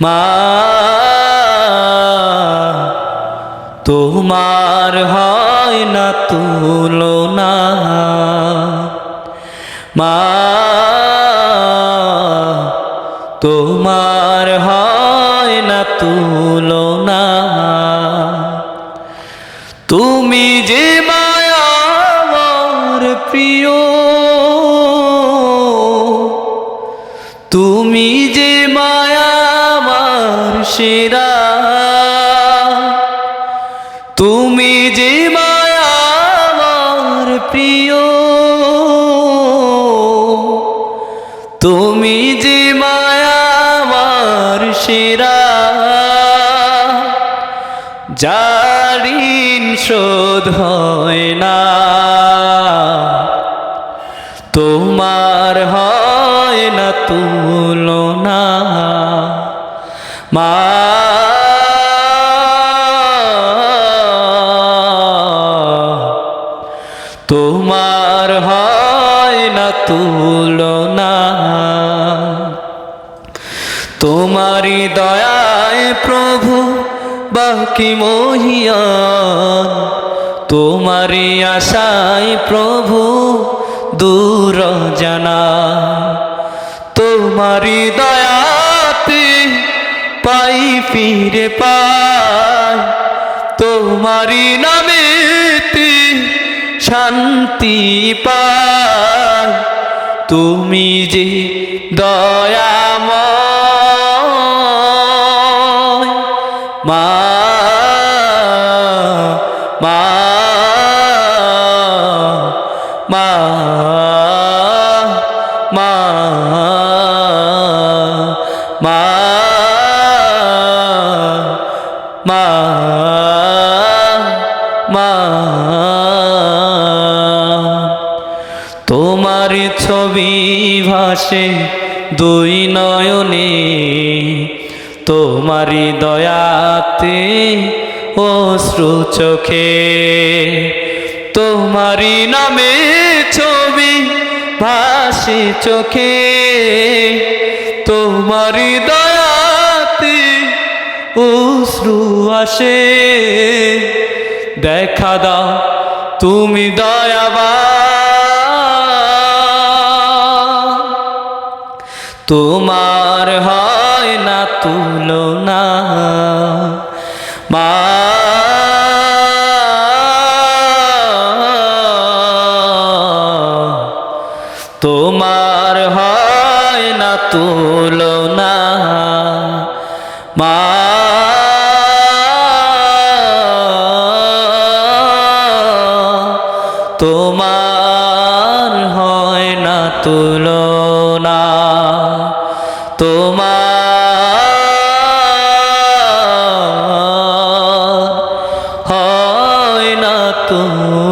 মা, তোমার হয় না তুলনা। মা, তোমার হয় না তুলনা। তুমি যে মায়ার প্রিয়, তুমি যে সেরা তুমি যে মায়ার প্রিয়, তুমি যে মায়ার সেরা জারিন শোধ হয় না। তোমার হয় না তুলনা। মা তোমার হয় না তুলনা। তোমারি দয়ায় প্রভু বাকি মহিয়ান তোমারি আশায় প্রভু দূর জানা। তোমারি পাই ফিরে পাই। তোমারি নামেতে শান্তি পাই। তুমি যে দয়াময় মা মা মা মা মা মা মা। তোমার ছবি ভাসে দুই নয়নে তোমারি দয়াতে অশ্রু চোখে। তোমারি নামে ছবি ভাসে চোখে তোমারি দয়াতে আসে দেখা দাও, তুমি দয়াবা তোমার হয় না তুলনা। মা তোমার হয় না তুলনা। মা তোমার হয় না তুলনা তোমার হয় না তুলনা।